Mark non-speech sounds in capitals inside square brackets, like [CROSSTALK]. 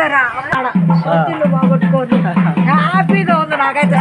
పోలేరా సొత్తులు బాగొట్టుకోరు [LAUGHS] హ్యాపీగా ఉంది నాకైతే